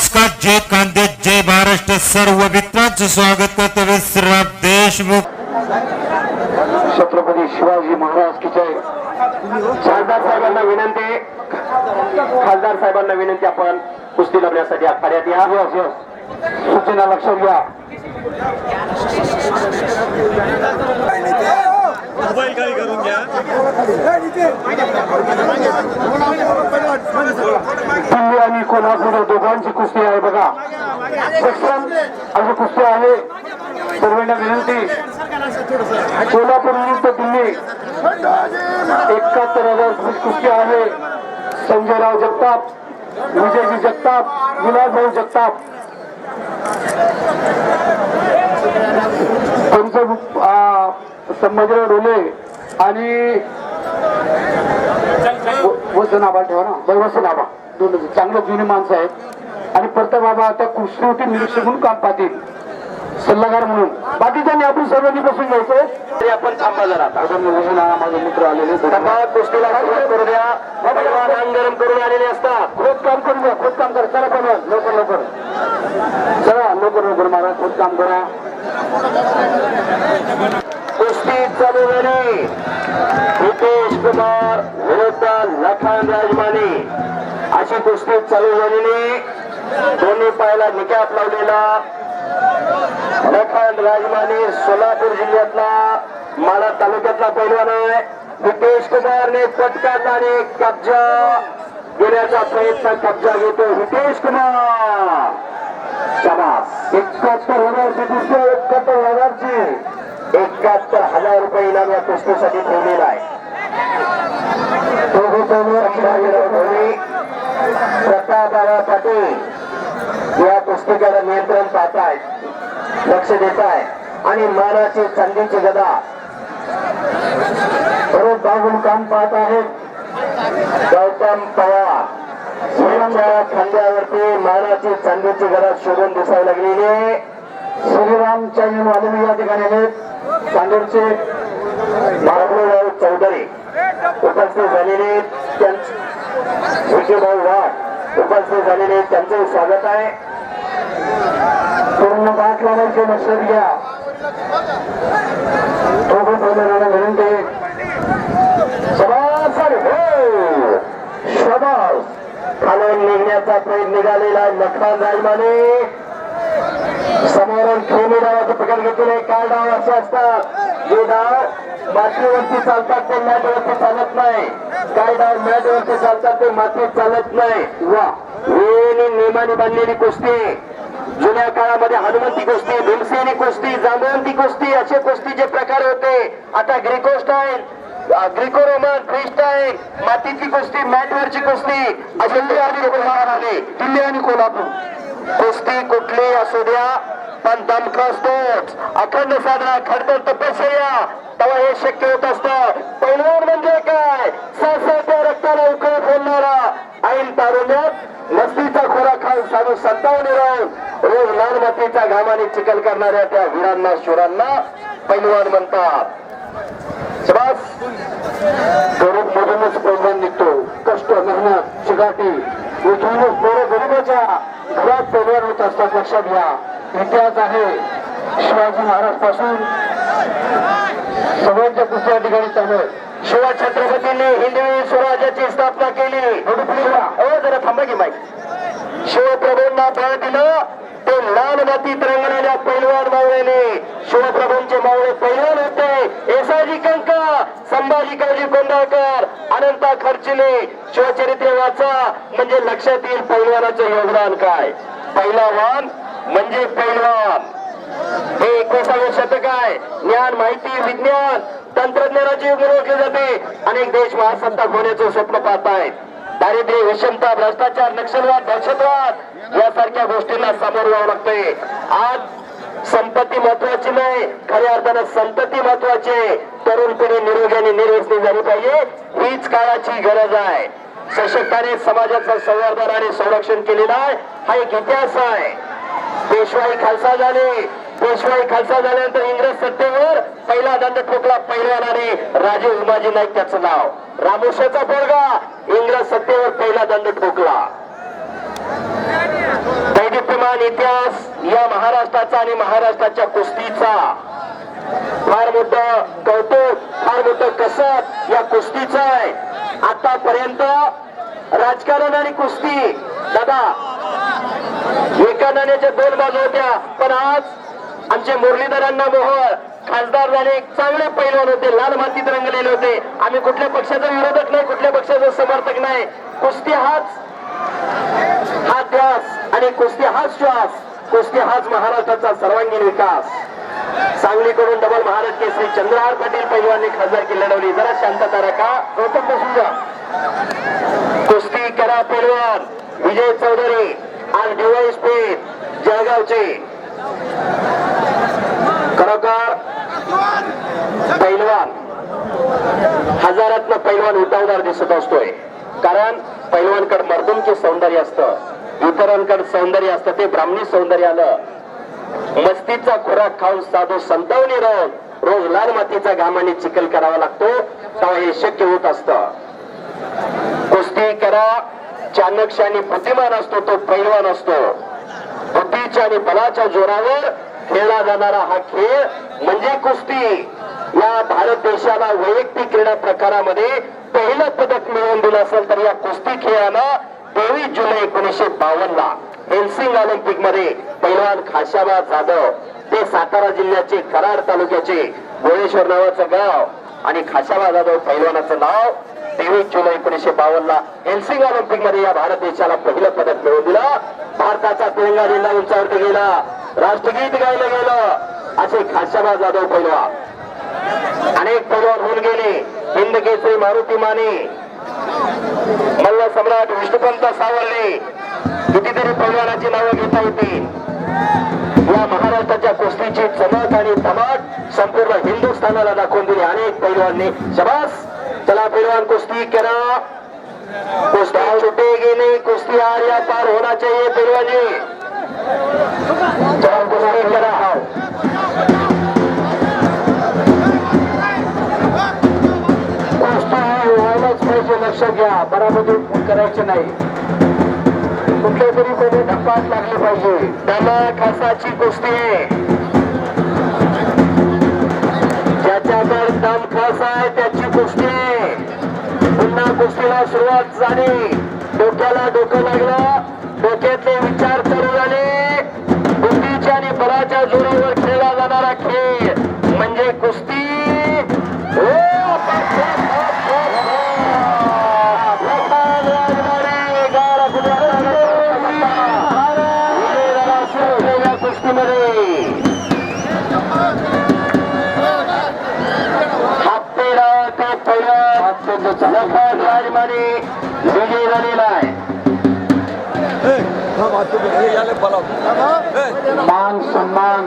नमस्कार जय कांदे जय महाराष्ट्र. सर्व मित्रांचं स्वागत करतो विश्राम देशमुख. छत्रपती शिवाजी महाराज की जय. खासदार साहेबांना विनंती. खासदार साहेबांना विनंती आपण कुस्ती लावण्यासाठी आखाड्यात या. सूचना लक्षात घ्या. दिल्ली आणि कोल्हापूर दोघांची कुस्ती आहे बघा. सेक्शन अशी कुस्ती आहे. सर्वांना विनंती. कोल्हापूर विरुद्ध दिल्ली. एकाहत्तर हजार कुस्ती आहे. संजयराव जगताप विजयजी जगताप विलासभाऊ जगताप त्यांचं आ, संभाजीराव डोले आणि आबा ठेवा ना. वसन आबा दोन चांगलं जुने माणसं आहेत. आणि प्रताप बाबा आता कृष्ण होते निरीक्षक म्हणून काम पाहतील सल्लागार म्हणून. बाकीच्यांनी आपण सर्वांनी बसून घ्यायचं तरी आपण थांबा जरा माझे मित्र आलेले कुस्तीला सुरुवात करू द्या. अंग गरम करून आलेले असतात. खोद काम करू द्या खोद काम करा. चला पण लवकर लवकर. चला लवकर लवकर महाराज. खोद काम करा. कुस्ती चालू झाली. हितेश कुमार विरुद्ध लखन राजमाने. अशी कुस्ती चालू झालेली. दोन्ही पायाला निकाप लावलेला. लखन राजमाने सोलापूर जिल्ह्यातला माळा तालुक्यातला पैलवान आहे. हितेश कुमारने पटकात आणि कब्जा घेण्याचा प्रयत्न कब्जा घेतो हितेश कुमार. शाबास. एकाहत्तर हजार कुस्ती एकाहत्तर हजारची एकाहत्तर हजार रुपये इनाम या कुस्तीसाठी ठेवलेला आहे. दोघे पैलवान शिवाजीराव ढोले, प्रतापराव पाटील या कुस्तीकडे नियंत्रण पाहत आहेत लक्ष देत आहे आणि मानाची चांदीची गदा. परत बागून काम पाहत आहेत. गौतम पवार. श्रीरामच्या खांद्यावरती मानाची चांदीची गदा शोधून दिसायला लागलेली आहे. श्रीरामच्या या ठिकाणी आहेत. चांदूरचे बाबूराव चौधरी उपस्थित झालेले विजयभाऊ वाघ उपस्थित झालेले त्यांचे स्वागत आहे. पूर्ण पाच लाखांचे लक्षात घ्या विनंती हो! खालून निघण्याचा प्रयत्न झालेला लखन राजमाने. समोरून खेळणी डावाचं पकड घेतलेले. काय डाव असे असतात. जे डाव मातीवरती चालतात ते मॅटवरती चालत नाही. काय मॅटवरती चालतात ते मातीत चालत नाही. वा. नियमाने बांधलेली कुस्ती. जुन्या काळामध्ये हनुमंती कुस्ती भीमसेनी कुस्ती जांभवंती कुस्ती असे कुस्तीचे प्रकार होते. आता Greco style Greco Roman free style मातीची कुस्ती मॅटवरची कुस्ती असे आले. दिल्ली आणि कोल्हापूर. कुस्ती कुठली असू द्या. पण दमका असतो अखंड साधना खडतर तपश्चर्या तेव्हा हे शक्य होत असतं. पैलवान म्हणजे काय? सहसा रक्ताला उकळ फोडणारा. ऐन तारुण्यात मस्तीचा खोरा खाऊन साधू संतावणी राहून रोज लालमतीच्या घामाने चिखल करणाऱ्या त्या वीरांना शूरांना पैलवान म्हणतात शबास गरीब मधूनच पैलवान निघतो कष्ट मेहनत चिकाटी इथूनच पोरं गरीबाच्या घरात पैलवान होत असतात लक्षात घ्या इतिहास आहे शिवाजी महाराजपासून सगळ्यांच्या कुस्त्या ठिकाणी चालू आहे शिवा छत्रपतींनी हिंदवी स्वराज्याची स्थापना केली. जरा थांबा की माईक. शिवप्रभूंना बळ दिलं ते लाल मातीत रंगलेल्या पैलवान मावळ्याने. शिवप्रभूंचे मावळे पैलवान होते. येसाजी कंका संभाजी काळजी कोंडाळकर अनंता खर्चिले. शिवचरित्र वाचा म्हणजे लक्षात येईल पैलवानाचे योगदान काय. पैलवान म्हणजे पैलवान. हे एकोसावे शतक आहे. ज्ञान माहिती विज्ञान तंत्रज्ञानाची युग ओळखले जाते. अनेक देश महासत्ताक होण्याचे स्वप्न पाहत आहेत दारिद्र्य विषमता भ्रष्टाचार नक्षलवाद दहशतवाद यासारख्या गोष्टींना सामोरं जावं लागतंय. आज संपत्ती महत्वाची नाही खऱ्या अर्थानं संपत्ती महत्वाची आहे. तरुण पिढी निरोगी आणि निर्व्यसनी झाली पाहिजे हीच काळाची गरज आहे. सशक्ताने समाजाचं संवर्धन आणि संरक्षण केलेलं आहे हा एक इतिहास आहे. पेशवाई खालसा झाली पेशवाई खालसा झाल्यानंतर इंग्रज सत्तेवर पहिला दंड ठोकला. पैलवानाने राजे उमाजी नाईक त्याचं नाव. रामोशाचा पोरगा इंग्रज सत्तेवर पहिला दंड ठोकला. महान इतिहास या महाराष्ट्राचा आणि महाराष्ट्राच्या कुस्तीचा. फार मोठं कौतुक फार मोठं कसब या कुस्तीचं आहे. आतापर्यंत राजकारण आणि कुस्ती दादा. एका नाण्याच्या दोन बाजू होत्या पण आज आमचे मुरलीधरांना मोहर खासदार झाले एक चांगले पैलवान होते लाल मातीत रंगलेले होते. आम्ही कुठल्या पक्षाचा विरोधक नाही कुठल्या पक्षाचा समर्थक नाही. कुस्ती हाच हा ध्यास आणि कुस्ती हाच श्वास. कुस्ती हाच महाराष्ट्राचा सर्वांगीण विकास. सांगलीकडून डबल महाराज केसरी चंद्रहार पाटील खासदार खासदारकी लढवली जरा शांतता राखा गौतम बसून जा कुस्ती करा पैलवान. विजय चौधरी आज डिवाईस पेठ जळगावचे. खरोखर पैलवान हजारातनं पैलवान उठावदार दिसत असतोय. कारण पैलवानकड मर्दुमचे सौंदर्य असतं. इतरांकड सौंदर्य असतं. ते ब्राह्मणी सौंदर्य आलं मस्तीचा खुराक खाऊन साधू संतावणी राहून रोज लाल मातीचा घामाने चिखल करावा लागतो तेव्हा हे शक्य होत असत. कुस्ती करा चाणक्ष आणि बुद्धिमान असतो तो पैलवान असतो. शक्तीच्या आणि बलाच्या जोरावर खेळला जाणारा हा खेळ म्हणजे कुस्ती. या भारत देशाला वैयक्तिक क्रीडा प्रकारामध्ये पहिलं पदक मिळवून दिलं असेल तर या कुस्ती खेळानं तेवीस जुलै एकोणीसशे बावन्न ला हेल्सिंग ऑलिम्पिकमध्ये पैलवान खाशाबा जाधव ते सातारा जिल्ह्याचे कराड तालुक्याचे गोळेश्वर नावाचं गाव आणि खाशाबा जाधव पैलवानाचं नाव तेवीस जुलै एकोणीसशे बावन्न ला हेल्सिंग ऑलिम्पिकमध्ये या भारत देशाला पहिलं पदक मिळवून दिलं. भारताचा तिरंगा झेंडा उंचावरती गेला. राष्ट्रगीत गायलं गेलं. असे खाशाबा जाधव पैलवान. अनेक पैलवान होऊन गेले. हिंद केसरी मारुती माने. मल्ल सम्राट विष्णुपंत सावरले कितीतरी पैलवानाची नावं घेता येतील. या महाराष्ट्राच्या कुस्तीची चमक आणि धमाक संपूर्ण हिंदुस्थानाला दाखवून दिली. अनेक पैलवानने. शबास! चला पैलवान कुश्ती करा। कुश्ती छुटेगी नहीं कुश्ती हार या पार होना चाहिए पैलवान जी चला कुश्ती करा कुस्ती व्हायलाच पाहिजे लक्षात घ्या बराबरी करायचे नाही। कुठल्या तरी कोणी धपाट लागली पाहिजे। त्याला खासाची कुस्ती आहे कुस्ती पुन्हा कुस्तीला सुरुवात झाली. डोक्याला डोकं लागलं. डोक्यातले विचार चालू झाले. बुद्धीच्या आणि बलाच्या जोरावर खेळला जाणारा खेळ. म्हणजे मान सन्मान